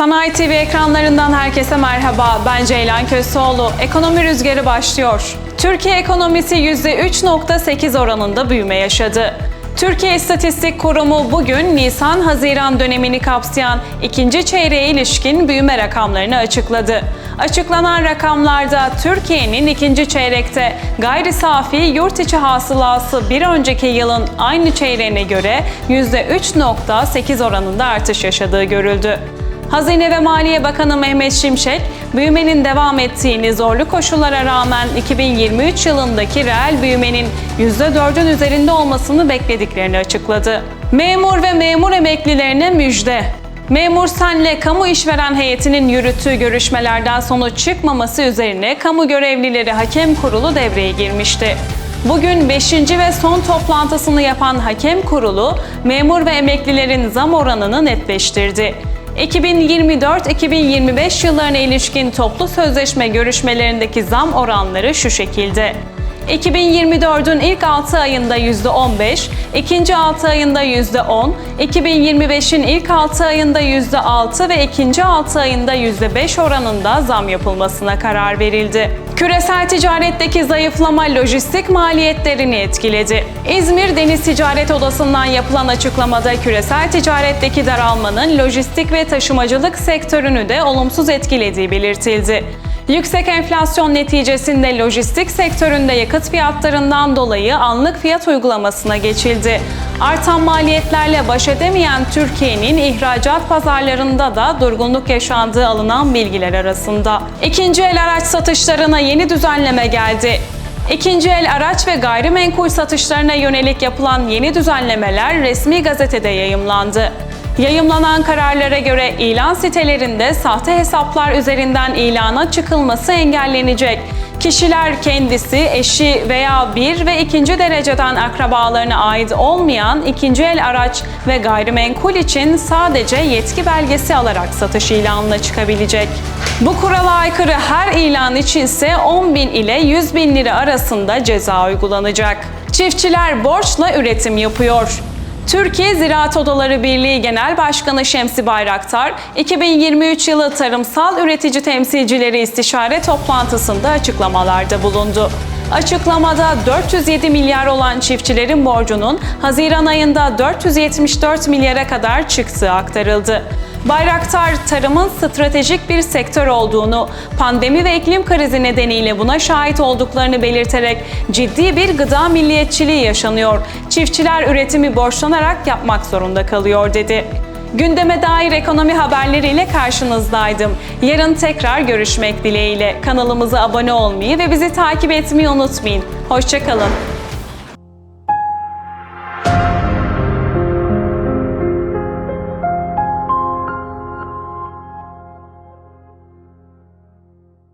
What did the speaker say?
Sanayi TV ekranlarından herkese merhaba. Ben Ceylan Köseoğlu. Ekonomi rüzgarı başlıyor. Türkiye ekonomisi %3.8 oranında büyüme yaşadı. Türkiye İstatistik Kurumu bugün Nisan-Haziran dönemini kapsayan ikinci çeyreğe ilişkin büyüme rakamlarını açıkladı. Açıklanan rakamlarda Türkiye'nin ikinci çeyrekte gayri safi yurt içi hasılası bir önceki yılın aynı çeyreğine göre %3.8 oranında artış yaşadığı görüldü. Hazine ve Maliye Bakanı Mehmet Şimşek, büyümenin devam ettiğini zorlu koşullara rağmen 2023 yılındaki reel büyümenin %4'ün üzerinde olmasını beklediklerini açıkladı. Memur ve memur emeklilerine müjde. Memur Sen'le kamu işveren heyetinin yürüttüğü görüşmelerden sonuç çıkmaması üzerine kamu görevlileri hakem kurulu devreye girmişti. Bugün 5. ve son toplantısını yapan hakem kurulu memur ve emeklilerin zam oranını netleştirdi. 2024-2025 yıllarına ilişkin toplu sözleşme görüşmelerindeki zam oranları şu şekilde. 2024'ün ilk 6 ayında %15, ikinci 6 ayında %10, 2025'in ilk 6 ayında %6 ve ikinci 6 ayında %5 oranında zam yapılmasına karar verildi. Küresel ticaretteki zayıflama lojistik maliyetlerini etkiledi. İzmir Deniz Ticaret Odası'ndan yapılan açıklamada küresel ticaretteki daralmanın lojistik ve taşımacılık sektörünü de olumsuz etkilediği belirtildi. Yüksek enflasyon neticesinde lojistik sektöründe yakıt fiyatlarından dolayı anlık fiyat uygulamasına geçildi. Artan maliyetlerle baş edemeyen Türkiye'nin ihracat pazarlarında da durgunluk yaşandığı alınan bilgiler arasında. İkinci el araç satışlarına yeni düzenleme geldi. İkinci el araç ve gayrimenkul satışlarına yönelik yapılan yeni düzenlemeler resmi gazetede yayımlandı. Yayımlanan kararlara göre ilan sitelerinde sahte hesaplar üzerinden ilana çıkılması engellenecek. Kişiler kendisi, eşi veya bir ve ikinci dereceden akrabalarına ait olmayan ikinci el araç ve gayrimenkul için sadece yetki belgesi alarak satış ilanına çıkabilecek. Bu kurala aykırı her ilan içinse 10 bin ile 100 bin lira arasında ceza uygulanacak. Çiftçiler borçla üretim yapıyor. Türkiye Ziraat Odaları Birliği Genel Başkanı Şemsi Bayraktar, 2023 yılı tarımsal üretici temsilcileri istişare toplantısında açıklamalarda bulundu. Açıklamada 407 milyar olan çiftçilerin borcunun Haziran ayında 474 milyara kadar çıktığı aktarıldı. Bayraktar, tarımın stratejik bir sektör olduğunu, pandemi ve iklim krizi nedeniyle buna şahit olduklarını belirterek ciddi bir gıda milliyetçiliği yaşanıyor. Çiftçiler üretimi borçlanarak yapmak zorunda kalıyor dedi. Gündeme dair ekonomi haberleriyle karşınızdaydım. Yarın tekrar görüşmek dileğiyle. Kanalımıza abone olmayı ve bizi takip etmeyi unutmayın. Hoşçakalın.